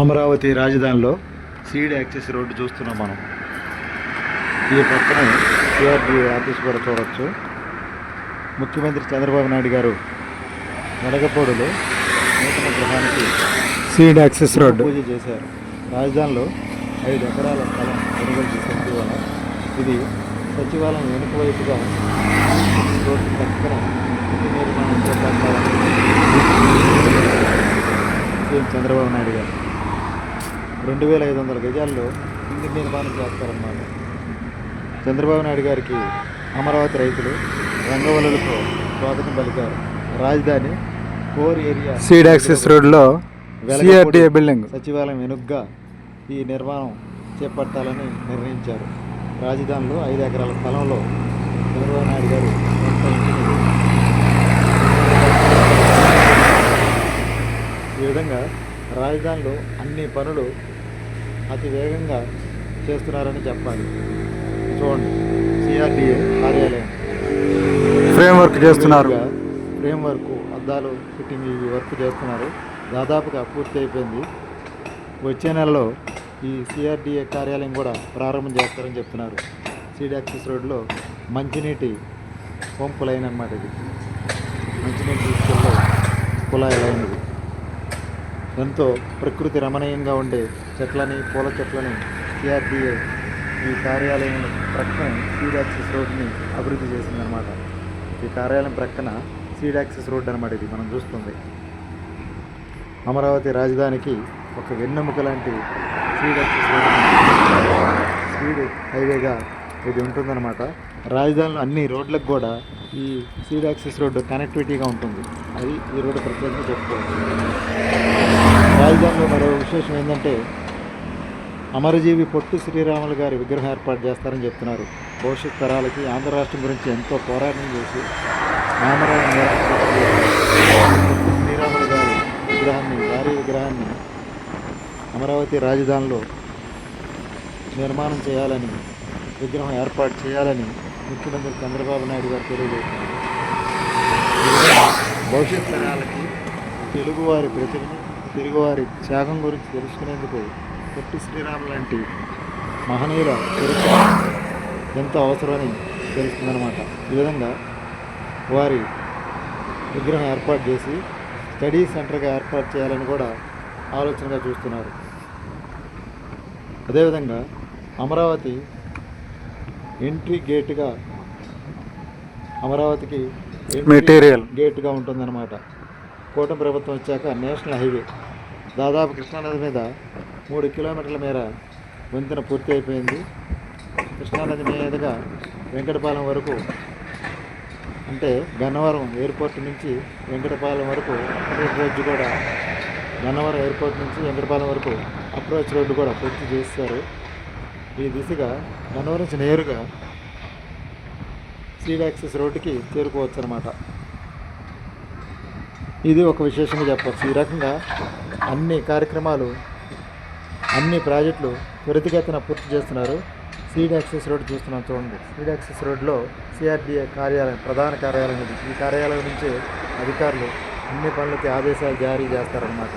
అమరావతి రాజధానిలో seed access road చూస్తున్నాం మనం. ఈ పక్కనే సిఆర్డీఏ ఆఫీస్ కూడా చూడొచ్చు. ముఖ్యమంత్రి చంద్రబాబు నాయుడు గారు నడగపోడులో నూతన గృహానికి సీడ్ యాక్సెస్ రోడ్డు. పూజ చేశారు. రాజధానిలో ఐదు ఎకరాల స్థలం కొనుగోలు చేసిన ఇటీవల ఇది సచివాలయం వెనుక వైపుగా రోడ్డు పక్కన నిర్మాణం చేపట్టాలని సీఎం చంద్రబాబు నాయుడు గారు. రెండు వేల ఐదు వందల గజాల్లో ఇంటి నిర్మాణం చేస్తారన్నమాట. చంద్రబాబు నాయుడు గారికి అమరావతి రైతులు రంగవల్లులతో స్వాగతం పలికారు. రాజధాని కోర్ ఏరియా సీడ్ యాక్సెస్ రోడ్లో బిల్డింగ్. సచివాలయం వెనుగ్గా ఈ నిర్మాణం చేపట్టాలని నిర్ణయించారు. రాజధానిలో ఐదు ఎకరాల స్థలంలో చంద్రబాబు నాయుడు గారు ఈ విధంగా రాజధానిలో అన్ని పనులు అతి వేగంగా చేస్తున్నారని చెప్పాలి. చూడండి సిఆర్డిఏ కార్యాలయం. ఫ్రేమ్ వర్క్ చేస్తున్నారు. ఫ్రేమ్ వర్క్ అద్దాలు ఫిట్టింగ్ ఇవి వర్క్ చేస్తున్నారు. దాదాపుగా పూర్తి అయిపోయింది. వచ్చే నెలలో ఈ సిఆర్డిఏ కార్యాలయం కూడా ప్రారంభం చేస్తారని చెప్తున్నారు. సీడ్ యాక్సెస్ రోడ్లో మంచినీటి పంపు లైన్ అనమాట ఇది. మంచినీటి తీసుకెళ్ళే కుళాయి లైన్ ఇది. ఎంతో ప్రకృతి రమణీయంగా ఉండే చెట్లని పూల చెట్లని సిఆర్డిఏ ఈ కార్యాలయం ప్రక్కన సీడ్ యాక్సెస్ రోడ్ని అభివృద్ధి చేసిందనమాట ఈ కార్యాలయం ప్రక్కన సీడ్ యాక్సెస్ రోడ్ అనమాట ఇది మనం చూస్తుంది. అమరావతి రాజధానికి ఒక వెన్నెముక లాంటి సీడ్ యాక్సెస్ రోడ్ స్పీడ్ హైవేగా ఇది ఉంటుందన్నమాట. రాజధానిలో అన్ని రోడ్లకు కూడా ఈ సీడ్ యాక్సెస్ రోడ్డు కనెక్టివిటీగా ఉంటుంది. అది ఈ రోడ్డు ప్రత్యేకంగా చెప్పుకోవచ్చు రాజధానిలో మరో విశేషం ఏంటంటే అమరజీవి పొట్టు శ్రీరాములు గారి విగ్రహం ఏర్పాటు చేస్తారని చెప్తున్నారు. భవిష్యత్ తరాలకి ఆంధ్ర రాష్ట్రం గురించి ఎంతో పోరాటం చేసి రామరాజు శ్రీరాములు గారి విగ్రహాన్ని భారీ విగ్రహాన్ని అమరావతి రాజధానిలో నిర్మాణం చేయాలని విగ్రహం ఏర్పాటు చేయాలని ముఖ్యమంత్రి చంద్రబాబు నాయుడు గారు తెలియజేస్తున్నారు. భవిష్యత్ తరాలకి తెలుగువారి ప్రతిభని తెలుగువారి త్యాగం గురించి తెలుసుకునేందుకు పొట్టి శ్రీరామ్ లాంటి మహనీయుల చరిత్ర ఎంతో అవసరమని తెలుస్తుందన్నమాట. ఈ విధంగా వారి విగ్రహం ఏర్పాటు చేసి స్టడీ సెంటర్గా ఏర్పాటు చేయాలని కూడా ఆలోచనగా చూస్తున్నారు. అదేవిధంగా అమరావతి ఎంట్రీ గేటుగా అమరావతికి మెటీరియల్. గేట్గా ఉంటుందన్నమాట. కూటమి ప్రభుత్వం వచ్చాక నేషనల్ హైవే దాదాపు కృష్ణానది మీద మూడు కిలోమీటర్ల మేర వంతెన పూర్తి అయిపోయింది. కృష్ణానది మీదుగా వెంకటపాలెం వరకు అంటే గన్నవరం ఎయిర్పోర్ట్ నుంచి వెంకటపాలెం వరకు అప్రోచ్ రోడ్డు కూడా గన్నవరం ఎయిర్పోర్ట్ నుంచి వెంకటపాలెం వరకు అప్రోచ్ రోడ్డు కూడా పూర్తి చేశారు. ఈ దిశగా గన్నవరం నుంచి నేరుగా సీడ్ యాక్సెస్ రోడ్డుకి చేరుకోవచ్చు అనమాట ఇది ఒక విశేషంగా చెప్పచ్చు ఈ రకంగా అన్ని కార్యక్రమాలు అన్ని ప్రాజెక్టులు త్వరితగతిన పూర్తి చేస్తున్నారు. సీడ్ యాక్సెస్ రోడ్ చూస్తున్నాం చూడండి. సీడ్ యాక్సెస్ రోడ్లో సిఆర్డీఏ కార్యాలయం ప్రధాన కార్యాలయం ఇది. ఈ కార్యాలయం నుంచి అధికారులు అన్ని పనులకి ఆదేశాలు జారీ చేస్తారన్నమాట.